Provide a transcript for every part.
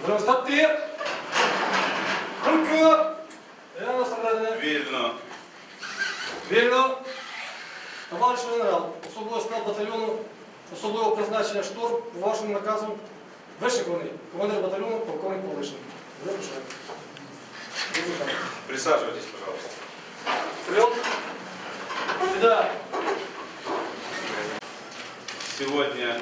Будемо стати. Руки. Я всередині. Вільно. Вільно. Товариш генерал, особливо склад батальйону, особливо призначення шторм, вашим наказом вишикуваний командир батальйону полковник Полишин. Вибачаю. Вибачаю. Присаживайтесь, пожалуйста. Вперед. Сюда. Сегодня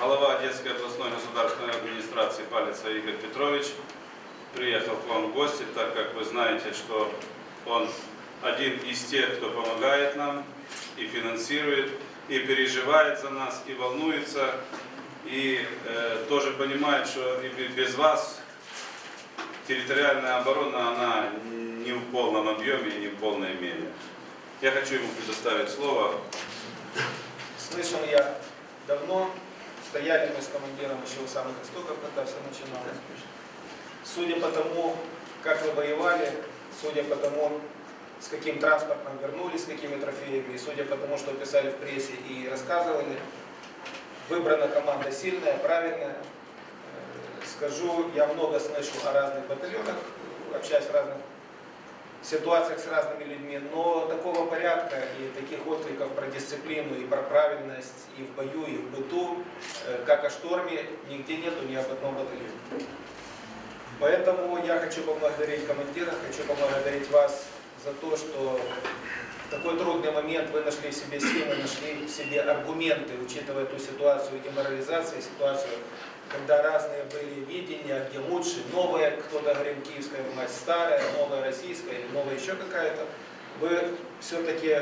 глава Одесской областной государственной администрации Палица Игорь Петрович приехал к вам в гости, так как вы знаете, что он один из тех, кто помогает нам и финансирует, и переживает за нас, и волнуется, и э, тоже понимает, что без вас территориальная оборона, она не в полном объеме и не в полной мере. Я хочу ему предоставить слово. Слышал я давно, стояли мы с командиром еще у самых истоков, когда все начиналось. Судя по тому, как вы воевали, судя по тому, с каким транспортом вернулись, с какими трофеями, и судя по тому, что писали в прессе и рассказывали, выбрана команда сильная, правильная. Э, Скажу, я много слышу о разных батальонах, общаюсь в разных ситуациях с разными людьми, но такого порядка и таких откликов про дисциплину и про правильность и в бою, и в быту, э, как о шторме, нигде нету ни об одном батальоне. Поэтому я хочу поблагодарить командира, хочу поблагодарить вас за то, что в такой трудный момент вы нашли в себе силы, нашли в себе аргументы, учитывая ту ситуацию деморализации, ситуацию, когда разные были видения, где лучше, новое, кто-то говорил киевская власть, старая, новая российская или новая еще какая-то. Вы все-таки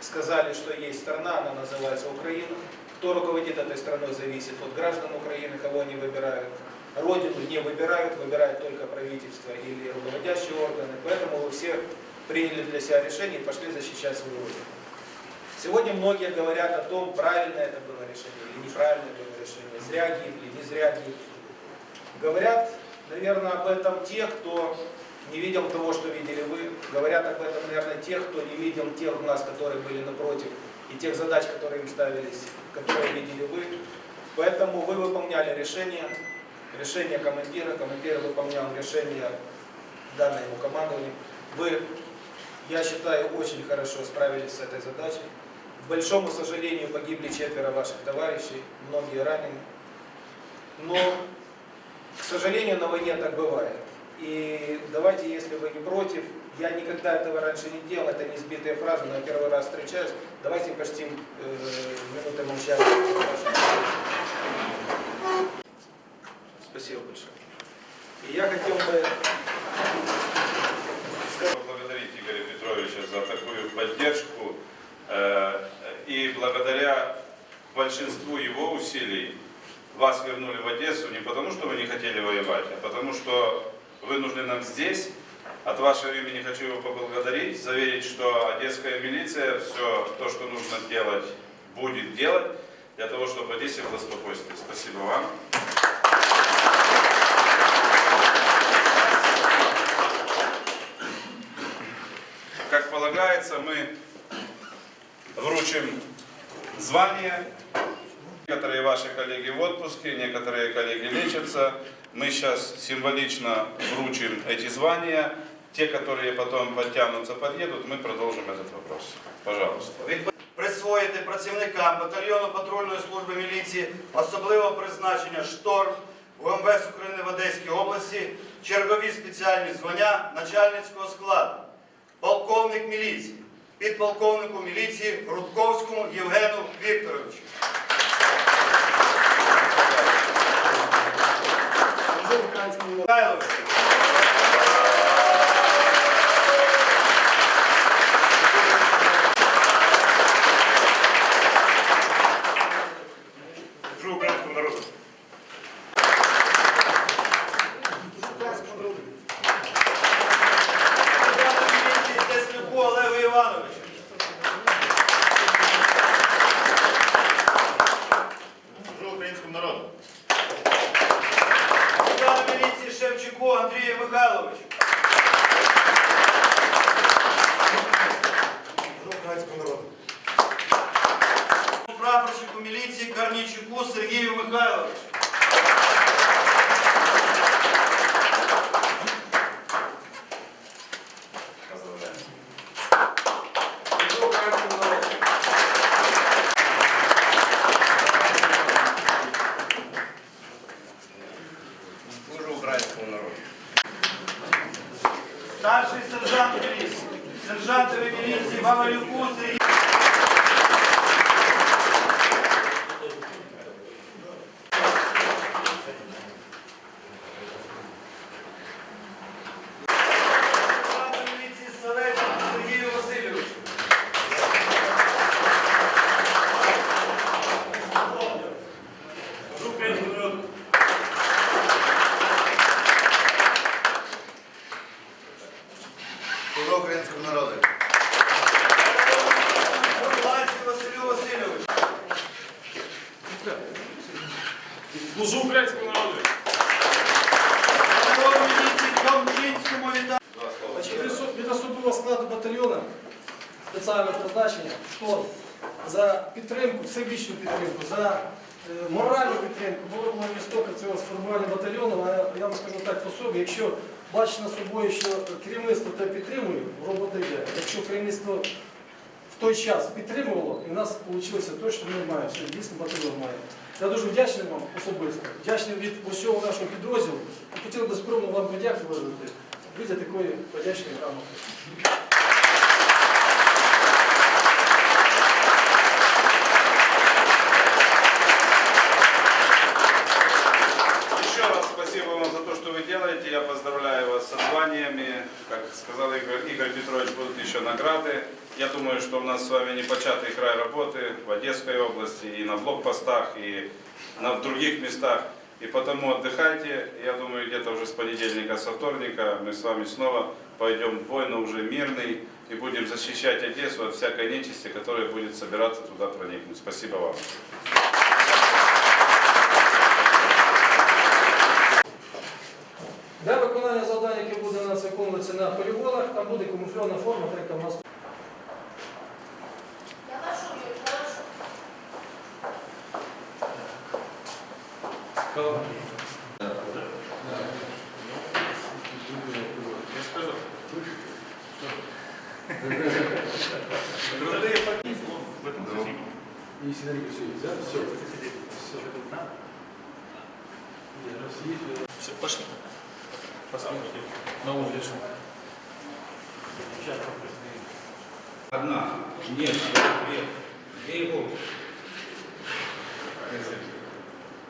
сказали, что есть страна, она называется Украина. Кто руководит этой страной, зависит от граждан Украины, кого они выбирают. Родину не выбирают, выбирают только правительство или руководящие органы. Поэтому вы все приняли для себя решение и пошли защищать свою родину. Сегодня многие говорят о том, правильное это было решение или неправильное было решение, зря гибли, не зря гибли. Говорят, наверное, об этом те, кто не видел того, что видели вы. Говорят об этом, наверное, те, кто не видел тех глаз, которые были напротив, и тех задач, которые им ставились, которые видели вы. Поэтому вы выполняли решение, решение командира, командир выполнял решение, данное ему командованием. Вы, я считаю, очень хорошо справились с этой задачей. Большому сожалению, погибли четверо ваших товарищей, многие ранены. Но, к сожалению, на войне так бывает. И давайте, если вы не против, я никогда этого раньше не делал, это не сбитые фразы, но я первый раз встречаюсь, давайте почтим э, минутой молчания. Спасибо большое. И я хотел бы Поблагодарить Игоря Петровича за такую поддержку. И благодаря большинству его усилий вас вернули в Одессу не потому, что вы не хотели воевать, а потому что вы нужны нам здесь. От вашего имени хочу его поблагодарить, заверить, что одесская милиция все то, что нужно делать, будет делать для того, чтобы в Одессе было спокойствие. Спасибо вам. Как полагается, мы вручим звание. Некоторые ваши коллеги в отпуске, некоторые коллеги лечатся. Мы сейчас символично вручим эти звания. Те, которые потом подтянутся, подъедут, мы продолжим этот вопрос. Пожалуйста. присвоїти працівникам батальйону патрульної служби міліції особливого призначення шторм УМВС України в Одеській області чергові спеціальні звання начальницького складу, полковник міліції, підполковнику міліції Рудковському Євгену Вікторовичу. Михайлович. Міліції Шевчуку Андрію Михайловичу. Прапорщику міліції Карнічуку Сергію Михайловичу. старший сержант милиции, сержант милиции Баварюку Сергей. Служу українському народу. Від осо- особового складу батальйону спеціального призначення «Шторм» за підтримку, всебічну підтримку, за е, моральну підтримку було було істока цього сформування батальйону. А я вам скажу так по собі, якщо бачите на собою, що керівництво те підтримує, робота йде. Якщо керівництво в той час підтримувало, і в нас вийшло те, що ми маємо, що дійсно батальйон має. Я дуже вдячний вам особисто, вдячний від усього нашого підрозділу. І Хотів би скромно вам подякувати за такої подячної грамоти. Еще раз спасибо вам за то, что вы делаете. Я поздравляю вас со званиями. Как сказал Игорь, Игорь Петрович, будут еще награды. Я думаю, что у нас с вами непочатый край работы в Одесской области, и на блокпостах, и на, в других местах. И потому отдыхайте. Я думаю, где-то уже с понедельника, со вторника мы с вами снова пойдем в бой, но уже мирный, и будем защищать Одессу от всякой нечисти, которая будет собираться туда проникнуть. Спасибо вам. Для виконання завдань, яке буде у нас виконуватися на полігонах, там буде камуфльована форма, так як у нас. Хорошо, Юрий, хорошо. Я скажу. Все, пошли. На улицу. Одна. Нет, две. Две иголки.